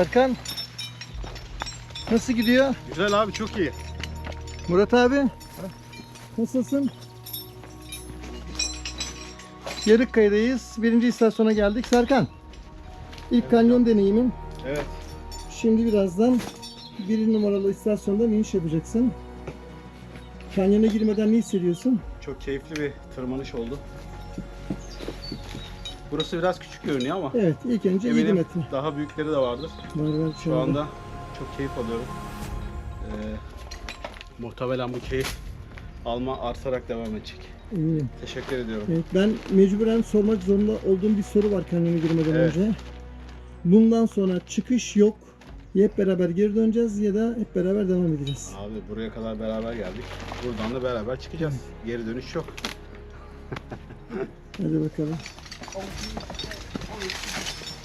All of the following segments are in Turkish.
Serkan. Nasıl gidiyor? Güzel abi çok iyi. Murat abi. Nasılsın? Yarıkkaya'dayız. Birinci istasyona geldik. Serkan. İlk kanyon deneyimin. Evet. Şimdi birazdan bir numaralı istasyondan iniş yapacaksın. Kanyona girmeden ne hissediyorsun? Çok keyifli bir tırmanış oldu. Burası biraz küçük görünüyor ama Evet, ilk önce 7 eminim metre. daha büyükleri de vardır. Var var Şu anda çok keyif alıyorum. Ee, muhtemelen bu keyif alma artarak devam edecek. Eminim. Teşekkür ediyorum. Evet, ben mecburen sormak zorunda olduğum bir soru var kanyona girmeden Evet. önce. Bundan sonra çıkış yok. Ya hep beraber geri döneceğiz ya da hep beraber devam edeceğiz. Abi buraya kadar beraber geldik. Buradan da beraber çıkacağız. Geri dönüş yok. Hadi bakalım.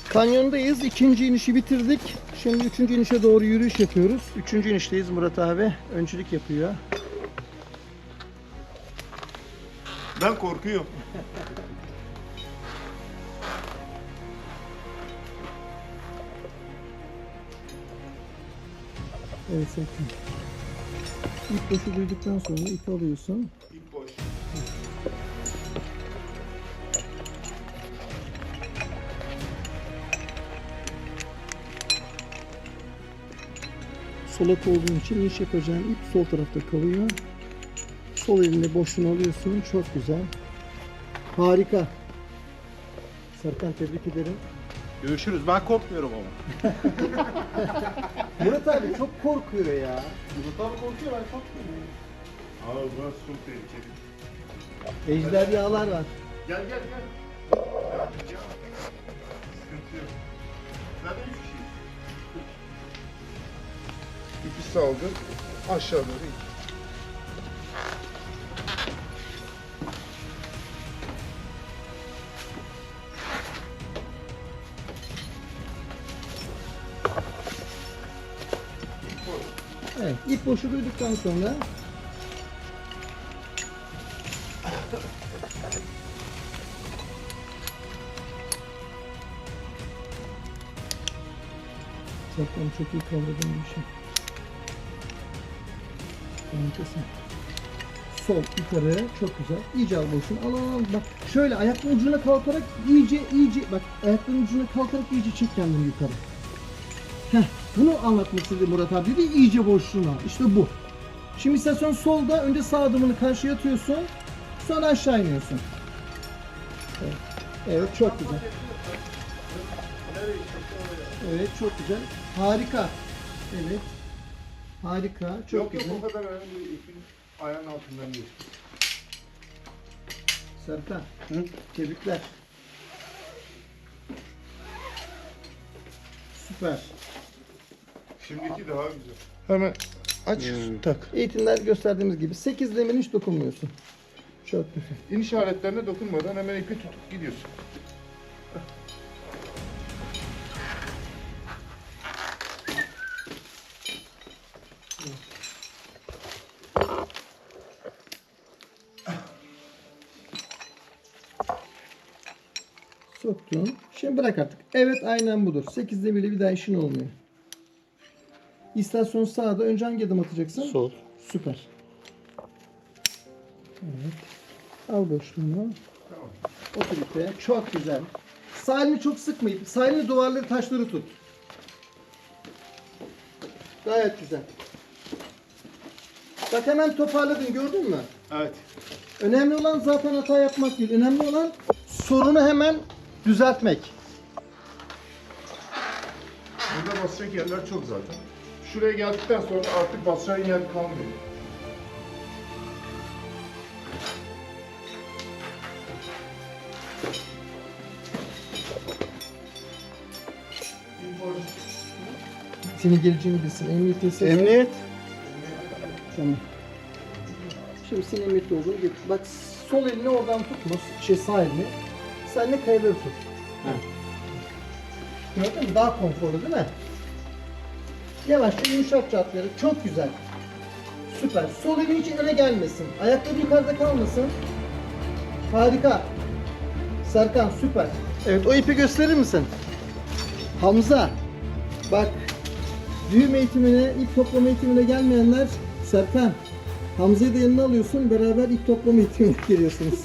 Kanyondayız. İkinci inişi bitirdik. Şimdi üçüncü inişe doğru yürüyüş yapıyoruz. Üçüncü inişteyiz Murat abi. Öncülük yapıyor. Ben korkuyorum. Evet Serkan. İlk başı duyduktan sonra ipi alıyorsun. İp Solak olduğun için iniş yapacağın ip sol tarafta kalıyor. Sol elinde boşluğunu alıyorsun. Çok güzel. Harika. Serkan tebrik ederim. Görüşürüz. Ben korkmuyorum ama. Murat abi çok korkuyor ya. Murat abi korkuyor ben korkmuyorum. Abi burası çok tehlikeli. Ejderhalar var. Gel gel gel. Ya, Sıkıntı yok. Zaten üç kişiyiz. İpi saldı. Aşağı doğru in. Evet, ip boşu duyduktan sonra Zaten çok iyi kavradım bu işi. Harikasın. Sol yukarı çok güzel. İyice al boşunu. Al al al. Bak şöyle ayakların ucuna kalkarak iyice iyice bak ayakların ucuna kalkarak iyice çek kendini yukarı. Heh, bunu anlatmak Murat abi dedi iyice boşluğuna. İşte bu. Şimdi istasyon solda önce sağ adımını karşıya atıyorsun. Sonra aşağı iniyorsun. Evet, evet çok güzel. Evet çok güzel. Harika. Evet. Harika. Çok yok güzel. yok o kadar önemli değil. İpin ayağının altından değil. Serkan. Tebrikler. Süper. Şimdiki daha güzel. Hemen aç tak. Eğitimler gösterdiğimiz gibi 8 demir hiç dokunmuyorsun. Çok güzel. İniş aletlerine dokunmadan hemen ipi tutup gidiyorsun. Bırak artık. Evet aynen budur. 8'de bile bir daha işin olmuyor. İstasyon sağda. Önce hangi adım atacaksın? Sol. Süper. Evet. Al boşluğunu. Tamam. Otur ipe. Çok güzel. Sağ elini çok sıkmayıp sağ elini duvarları taşları tut. Gayet güzel. Bak hemen toparladın gördün mü? Evet. Önemli olan zaten hata yapmak değil. Önemli olan sorunu hemen düzeltmek. Basacak yerler çok zaten. Şuraya geldikten sonra artık basacağın yer kalmıyor. Senin geleceğini bilsin. Emniyet ses. Emniyet. Tamam. Şimdi senin emniyette olduğunu gör. Bak sol elini oradan tutma. Şey sağ elini. Sen de kayaları tut. Gördün mü? Daha konforlu değil mi? Yavaşça yumuşakça atları. Çok güzel. Süper. Sol elin hiç öne gelmesin. Ayakları yukarıda kalmasın. Harika. Serkan süper. Evet o ipi gösterir misin? Hamza. Bak düğüm eğitimine, ip toplama eğitimine gelmeyenler Serkan. Hamza'yı da yanına alıyorsun. Beraber ip toplama eğitimine geliyorsunuz.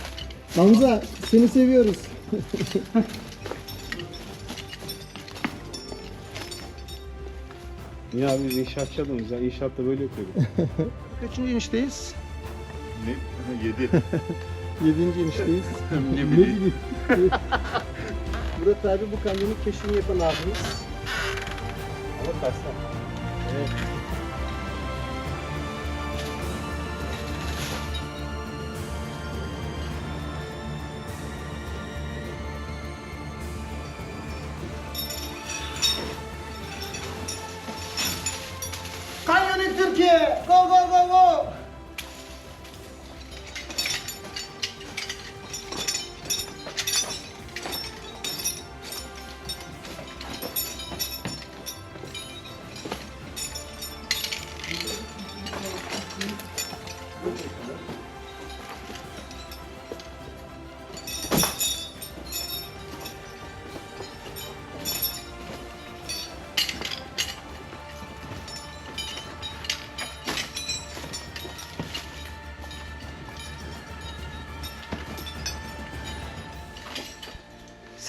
Hamza seni seviyoruz. Niye abi biz inşaatçı adamız ya. İnşaatta böyle yapıyorduk. Kaçıncı inişteyiz? Ne? 7. Yedinci inişteyiz. ne bileyim. Murat abi bu kamyonun keşfini yapan abimiz. Ama tersten. Evet.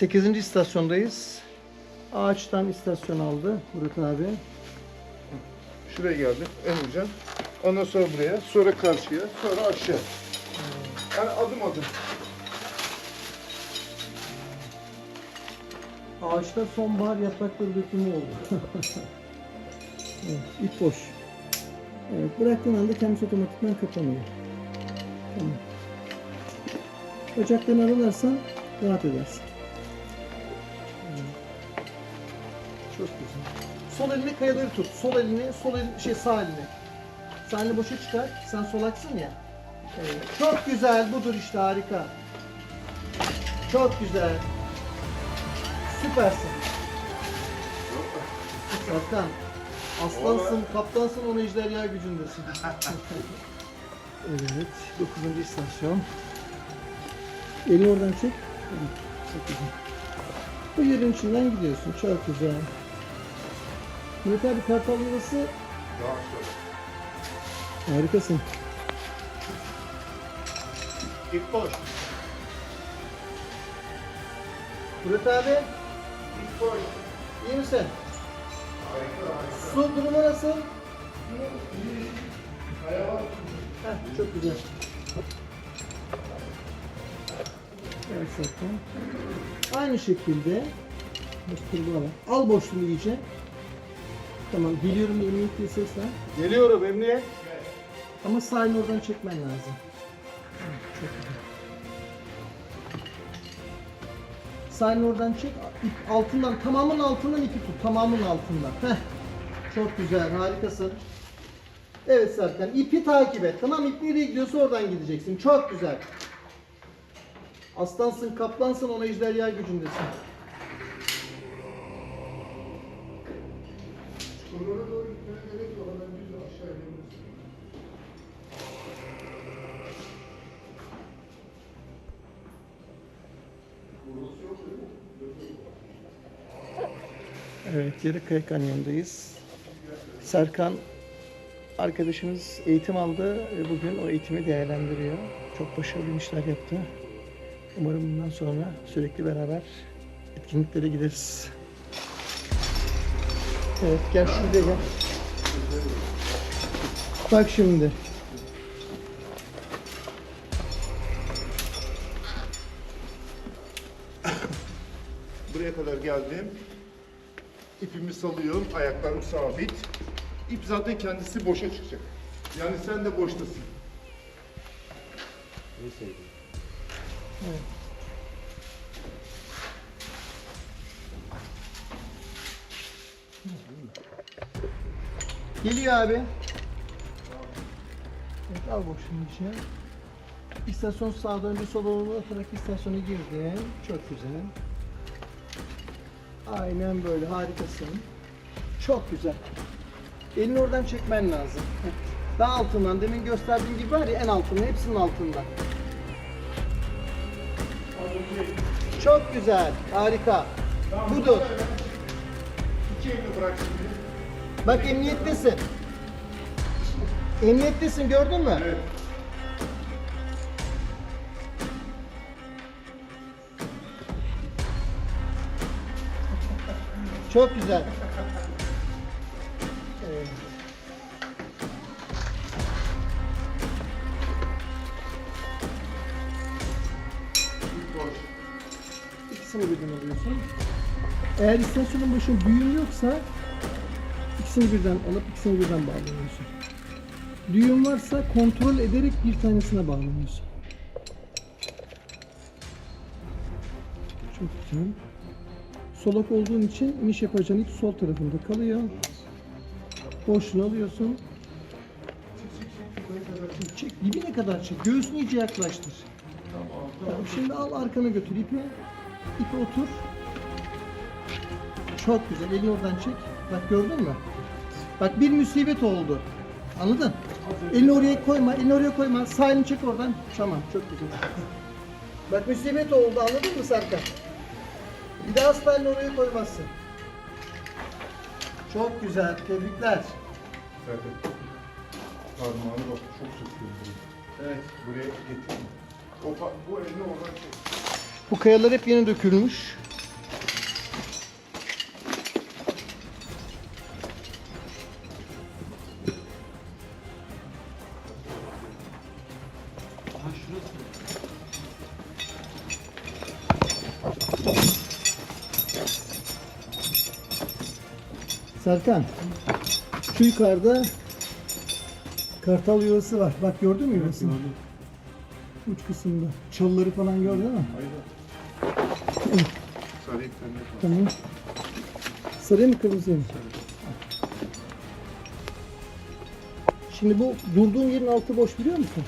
8. istasyondayız. Ağaçtan istasyon aldı Murat abi. Şuraya geldi. En uca Ondan sonra buraya. Sonra karşıya. Sonra aşağı. Yani adım adım. Ağaçta sonbahar yaprakları dökümü oldu. evet, ip boş. Evet, bıraktığın anda kendisi otomatikman kapanıyor. Tamam. Bacaklarını aralarsan rahat edersin. Çok güzel. Sol elini kayaları tut. Sol elini, sol elini, şey sağ elini. Sağ elini boşa çıkar. Sen solaksın ya. Evet. Çok güzel. Budur işte harika. Çok güzel. Süpersin. Serkan. Aslansın, kaptansın, onu ejderha gücündesin. evet, 9. istasyon. Elini oradan çek. Evet, çok güzel. Bu yerin içinden gidiyorsun, çok güzel. Murat abi kartal yuvası Daha sonra. Harikasın. İp boş. Murat abi, İlk boş. iyi misin? Harika harika. Su durumu nasıl? Bak. Heh, çok güzel. Evet Serkan. Aynı şekilde al. Al boşluğunu iyice. Tamam geliyorum emniyet diye ses ver. Geliyorum emniyet. Ama elini oradan çekmen lazım. Çok güzel. Oradan çek. ip altından, tamamın altından ipi tut. Tamamın altından. Heh. Çok güzel, harikasın. Evet Serkan, ipi takip et. Tamam, ip nereye gidiyorsa oradan gideceksin. Çok güzel. Aslansın, kaplansın, ona ejderha gücündesin. Çukurlara doğru gitmene gerek yok. Hemen düz aşağı inebilirsin. Burası yok değil mi? Evet, Yarıkaya Kanyon'dayız. Serkan arkadaşımız eğitim aldı ve bugün o eğitimi değerlendiriyor. Çok başarılı inişler yaptı. Umarım bundan sonra sürekli beraber etkinliklere gideriz. Evet, gel şuraya gel. Bak şimdi. Buraya kadar geldim. İpimi salıyorum. Ayaklarım sabit. İp zaten kendisi boşa çıkacak. Yani sen de boştasın. Neyse. Geliyor abi. Evet, al boşluğun içine. İstasyon sağdan önce sola doğru atarak istasyona girdin. Çok güzel. Aynen böyle harikasın. Çok güzel. Elini oradan çekmen lazım. Daha altından demin gösterdiğim gibi var ya en altında hepsinin altında. Çok güzel. Harika. Budur. İki elini bırak şimdi. Bak emniyettesin. Emniyettesin gördün mü? Evet. Çok güzel. İkisini birden alıyorsun. Eğer istasyonun başında düğüm yoksa ikisini birden alıp ikisini birden bağlanıyorsun. Düğüm varsa kontrol ederek bir tanesine bağlanıyorsun. Çok güzel. Solak olduğun için iniş yapacağın ip sol tarafında kalıyor. Boşluğunu alıyorsun. Çek, dibine kadar çek. Göğsünü iyice yaklaştır. Tamam, şimdi al arkana götür ipi. İpi otur. Çok güzel. Elini oradan çek. Bak gördün mü? Bak bir musibet oldu. Anladın? Elini oraya koyma. Elini oraya koyma. Sağ elini çek oradan. Tamam. Çok güzel. Bak musibet oldu. Anladın mı Serkan? Bir daha asla oraya koymazsın. Çok güzel. Tebrikler. Zaten. Parmağını bak çok sıkıyorum. Evet. Buraya getirme. O, pa- bu elini oradan çek. Bu kayalar hep yeni dökülmüş. Aha şurası. Serkan, şu yukarıda kartal yuvası var. Bak gördün mü yuvasını? Uç kısımda. Çalıları falan gördün mü? Aynen. Sarı Tamam. Sarı mı kırmızı mı? Şimdi bu durduğun yerin altı boş biliyor musun?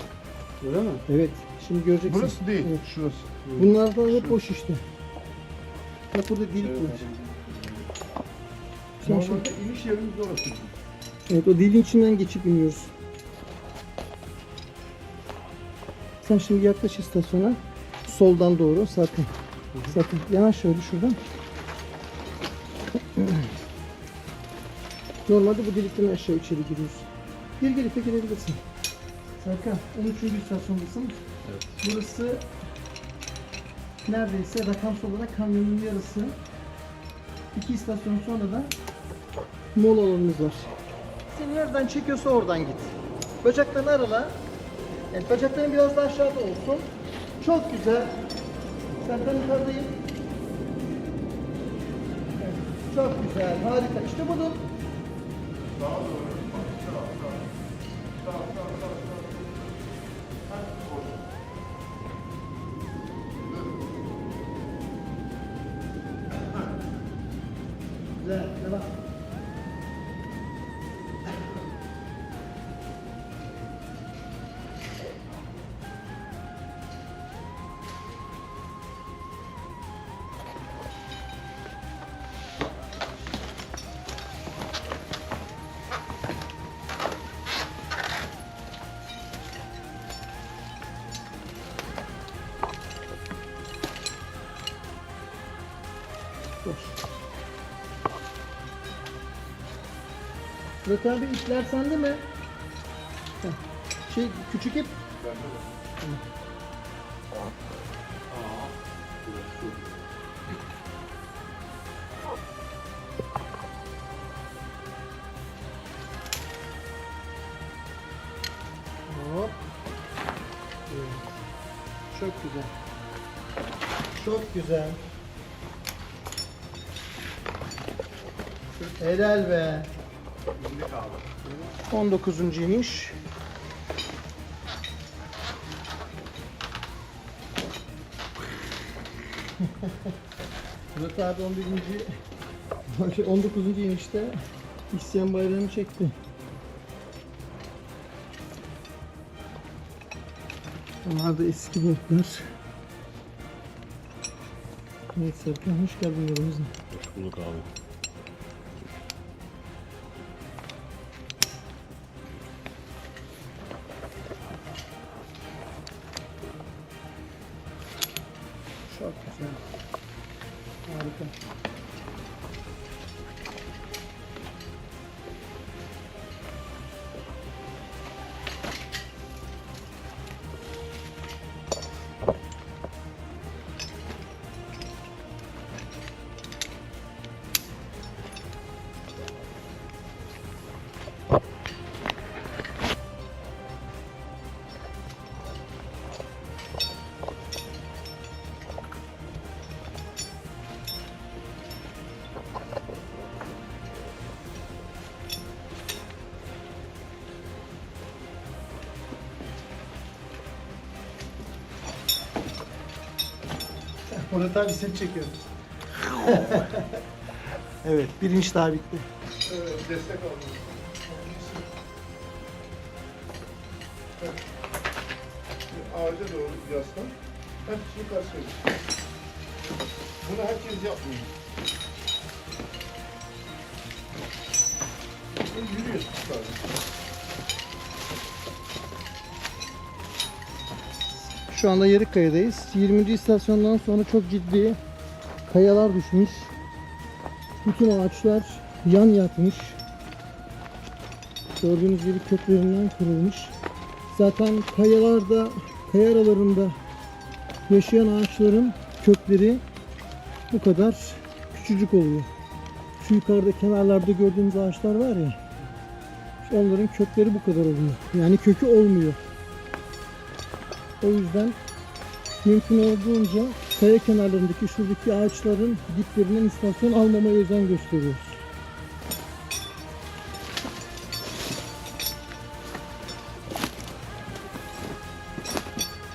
Öyle mi? Evet. Şimdi göreceksin. Burası değil, Evet. şurası. Bunlardan hep boş işte. Bak burada delik var. Sen şimdi, Normalde iniş yerimiz orası. evet o deliğin içinden geçip iniyoruz. Sen şimdi yaklaş istasyona. Soldan doğru sakın. Sakın. Yanaş şöyle şuradan. Normalde bu delikten aşağı içeri giriyoruz. Gir gir ipe girebilirsin. Serkan 13. istasyondasın. Evet. Burası neredeyse rakamsal olarak kamyonun yarısı. İki istasyon sonra da mola alanımız var. Seni nereden çekiyorsa oradan git. Bacaklarını arala. Evet, bacakların biraz daha aşağıda olsun. Çok güzel. Serkan yukarıdayım. Evet, çok güzel, harika. İşte budur. Sağa doğru. Murat abi ipler sende mi? Şey küçük ip. Hop. Çok güzel. Çok güzel. Helal be. İndik abi. 19. iniş. Murat abi 11. şey, 19. inişte isyan bayrağını çekti. Bunlar da eski botlar. Evet Serkan hoş geldin yanımıza. Hoş bulduk abi. Murat abi seni çekiyorum. evet, birinci daha bitti. Evet, destek aldım. Evet. Ağaca doğru yaslan. Heh, yukarı söyle. Bunu herkes yapmıyor. Şimdi yürüyorsun sadece. Şu anda Yarıkkaya'dayız. 20. istasyondan sonra çok ciddi kayalar düşmüş. Bütün ağaçlar yan yatmış. Gördüğünüz gibi köklerinden kırılmış. Zaten kayalarda, kaya aralarında yaşayan ağaçların kökleri bu kadar küçücük oluyor. Şu yukarıda kenarlarda gördüğümüz ağaçlar var ya, onların kökleri bu kadar oluyor. Yani kökü olmuyor. O yüzden mümkün olduğunca kaya kenarlarındaki şuradaki ağaçların diplerinden istasyon almamaya özen gösteriyoruz.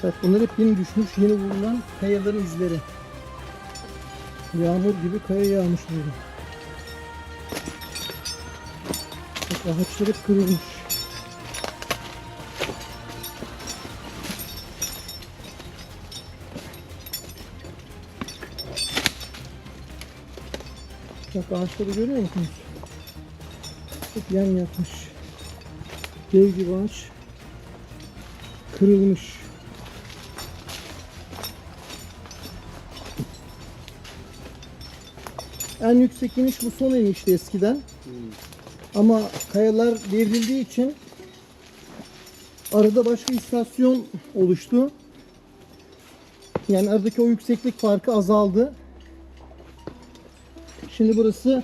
Bak bunlar hep yeni düşmüş, yeni bulunan kayaların izleri. Yağmur gibi kaya yağmış burada. Ağaçlar hep kırılmış. Bak ağaçları görüyor musunuz? Hep yan yatmış. Dev gibi ağaç. Kırılmış. En yüksek iniş bu son inişti eskiden. Ama kayalar devrildiği için arada başka istasyon oluştu. Yani aradaki o yükseklik farkı azaldı. Şimdi burası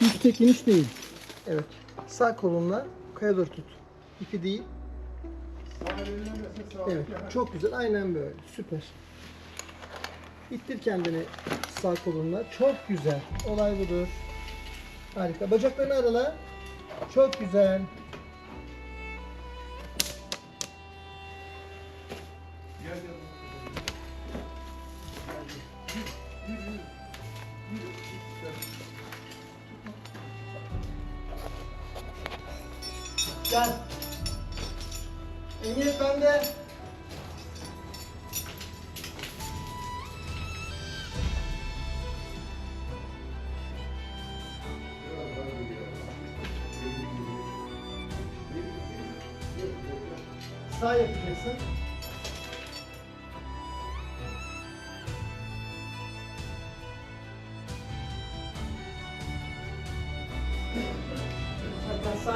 yüksek iniş değil. Evet. Sağ kolunla kaya doğru tut. İki değil. Evet. Çok güzel. Aynen böyle. Süper. İttir kendini sağ kolunla. Çok güzel. Olay budur. Harika. Bacaklarını arala. Çok güzel.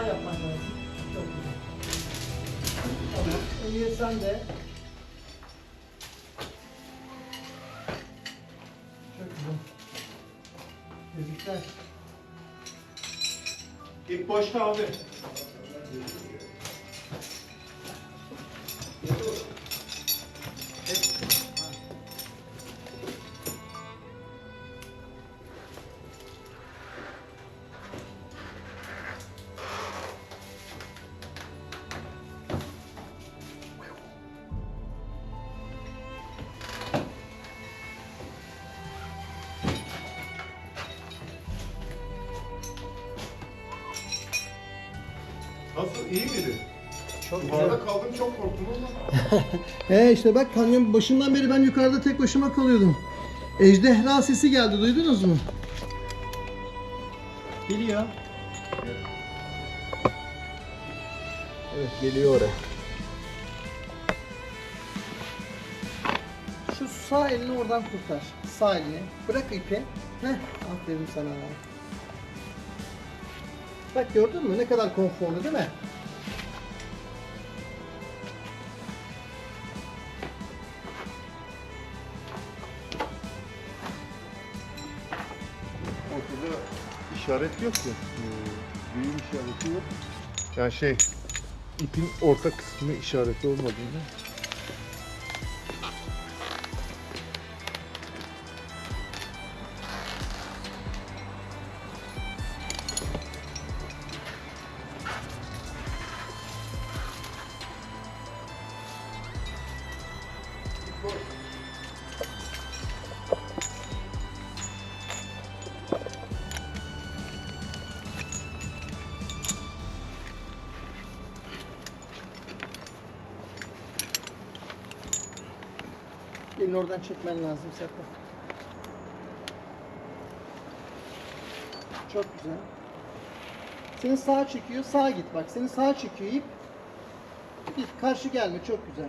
Yapman lazım. Çok güzel. Tamam. Emniyet sen de. Çok güzel. Tebrikler. İlk boş kaldı. Nasıl? İyi miydi? Çok Yukarıda kaldım çok korktum ama. He işte bak kanyon başından beri ben yukarıda tek başıma kalıyordum. Ejderha sesi geldi duydunuz mu? Geliyor. Evet geliyor oraya. Şu sağ elini oradan kurtar. Sağ elini. Bırak ipi. Heh, aferin sana. Bak gördün mü ne kadar konforlu değil mi? Ortada işaret yok ya. Büyüm işareti yok. Yani şey, ipin orta kısmı işareti olmadığında. Oradan çekmen lazım Serkan. Çok güzel. Seni sağa çekiyor. Sağa git bak. Seni sağa çekiyor ip. Git karşı gelme. Çok güzel.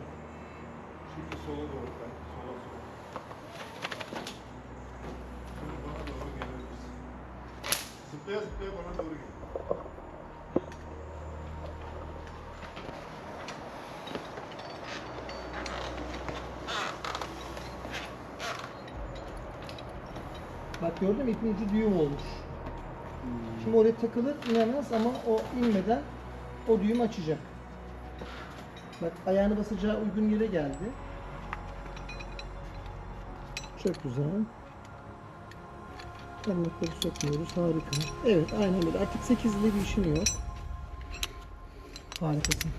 Şimdi sola doğru kay. Sola sola. Şimdi bana doğru gelebilirsin. Zıplaya zıplaya bana doğru gel. Bak gördün mü ipin düğüm olmuş. Şimdi oraya takılır inemez ama o inmeden o düğüm açacak. Bak ayağını basacağı uygun yere geldi. Çok güzel. Parmakları sokmuyoruz. Harika. Evet aynen öyle. Artık 8'li bir işin yok. Harikasın.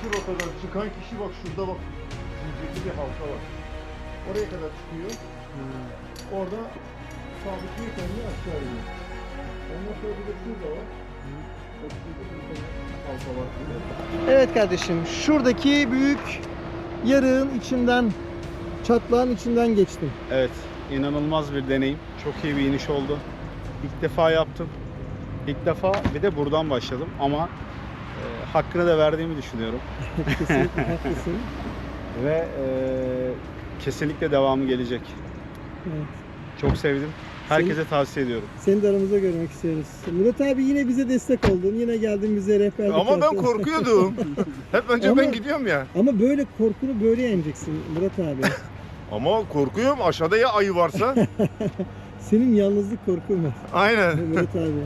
Oradaki rotadan çıkan kişi bak şurada bak. Zincirli bir halka var. Oraya kadar çıkıyor. Orada sabitliyor kendini aşağı iniyor. Ondan sonra bir de şurada. Bak var. Evet kardeşim, şuradaki büyük yarığın içinden, çatlağın içinden geçtim. Evet, inanılmaz bir deneyim. Çok iyi bir iniş oldu. İlk defa yaptım. İlk defa bir de buradan başladım ama e, hakkını da verdiğimi düşünüyorum. Kesinlikle haklısın. Ve e, kesinlikle devamı gelecek. Evet. Çok sevdim. Herkese tavsiye ediyorum. Seni de aramızda görmek istiyoruz. Murat abi yine bize destek oldun. Yine geldin bize rehberlik Ama ben yaptın. korkuyordum. Hep önce Ama- ben gidiyorum ya. Ama böyle korkunu böyle yeneceksin Murat abi. Ama korkuyorum aşağıda ya ayı varsa. Senin yalnızlık korkun var. Aynen. Murat abi.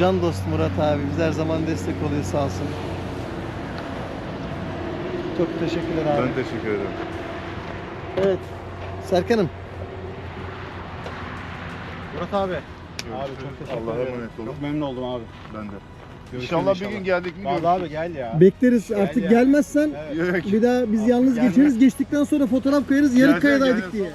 Can dost Murat abi. Biz her zaman destek oluyor sağ olsun. Çok teşekkürler abi. Ben teşekkür ederim. Evet. Serkan'ım. Murat abi. Abi çok teşekkür Allah'a ederim. emanet olun. Çok memnun oldum abi. Ben de. Görüşürüz İnşallah, bir gün geldik mi Vallahi görüşürüz. abi gel ya. Bekleriz. Artık ya. gelmezsen Evet. bir daha biz Abi yalnız gelme. geçeriz. Geçtikten sonra fotoğraf koyarız. Gel, Yarık gel, kayadaydık gel. diye.